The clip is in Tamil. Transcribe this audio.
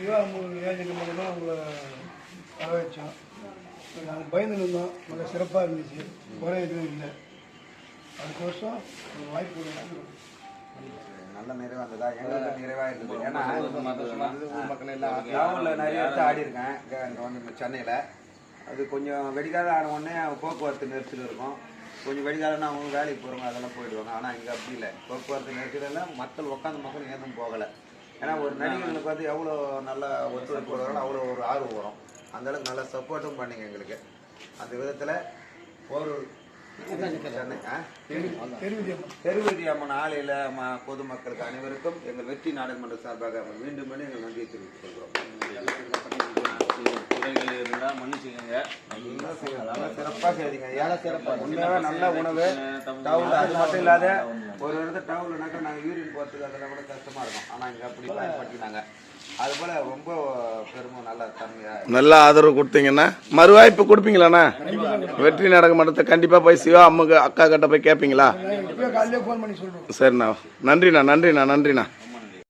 சிவா ஏஜென்ட் மூலமாக உங்களை வர வச்சோம் நாங்கள் பயந்து இருந்தோம். நல்ல சிறப்பாக இருந்துச்சு. குறை எதுவும் இல்லை. அடுத்த வருஷம் வாய்ப்பு. நல்ல நிறைவா இருந்ததா எங்களுக்கு நிறைவா இருந்தது. ஏன்னா மக்கள் எல்லாம் கிரவுண்டில் நிறைய இடத்த ஆடி இருக்கேன். இங்கே வந்து சென்னையில். அது கொஞ்சம் வெடிக்காலம் ஆன உடனே போக்குவரத்து நெரிசல் இருக்கும். கொஞ்சம் வெடிக்காலம்னா அவங்க வேலைக்கு போகிறவங்க அதெல்லாம் போயிடுவாங்க. ஆனால் இங்கே அப்படி இல்லை. போக்குவரத்து நெரிசலில் மக்கள் உட்காந்து மக்கள் ஏதும் போகலை. ஏன்னா ஒரு நடிகர்களுக்கு வந்து எவ்வளோ நல்ல ஒத்துழைப்பு வருவாங்களோ அவ்வளோ ஒரு ஆர்வம் வரும். அந்த அளவுக்கு நல்ல சப்போர்ட்டும் பண்ணீங்க எங்களுக்கு. அந்த விதத்தில் ஒரு தெரிவிதி அம்மா தெருவதி அம்மன் ஆலையில் ம பொதுமக்களுக்கு அனைவருக்கும் எங்கள் வெற்றி நாடாளுமன்ற சார்பாக மீண்டும் மீண்டும் எங்கள் நன்றியை தெரிவித்துக் கொள்கிறோம். குறைகள் இருந்தால் மன்னிச்சுக்கோங்க நல்லா செய்யுங்க. நல்லா சிறப்பா செய்றீங்க ஐயா. உண்மையாவே நல்ல உணவு. டவுன்ல அது மட்டும் இல்லாத ஒரு இடத்துல டவுன்லனாக்கா நாங்கள் யூரின் போகிறதுக்கு அதெல்லாம் கூட கஷ்டமா இருக்கும். ஆனா இங்க அப்படி பயன்படுத்தினாங்க அது போல ரொம்ப பெருமை நல்ல தன்மையா நல்ல ஆதரவு கொடுத்தீங்கன்னா மறுவாய்ப்பு கொடுப்பீங்களாண்ணா? வெற்றி நாடக மன்றத்தை கண்டிப்பாக போய் சிவா அம்முக்கு அக்கா கிட்ட போய் கேட்பீங்களா சரிண்ணா. நன்றிண்ணா நன்றிண்ணா நன்றிண்ணா.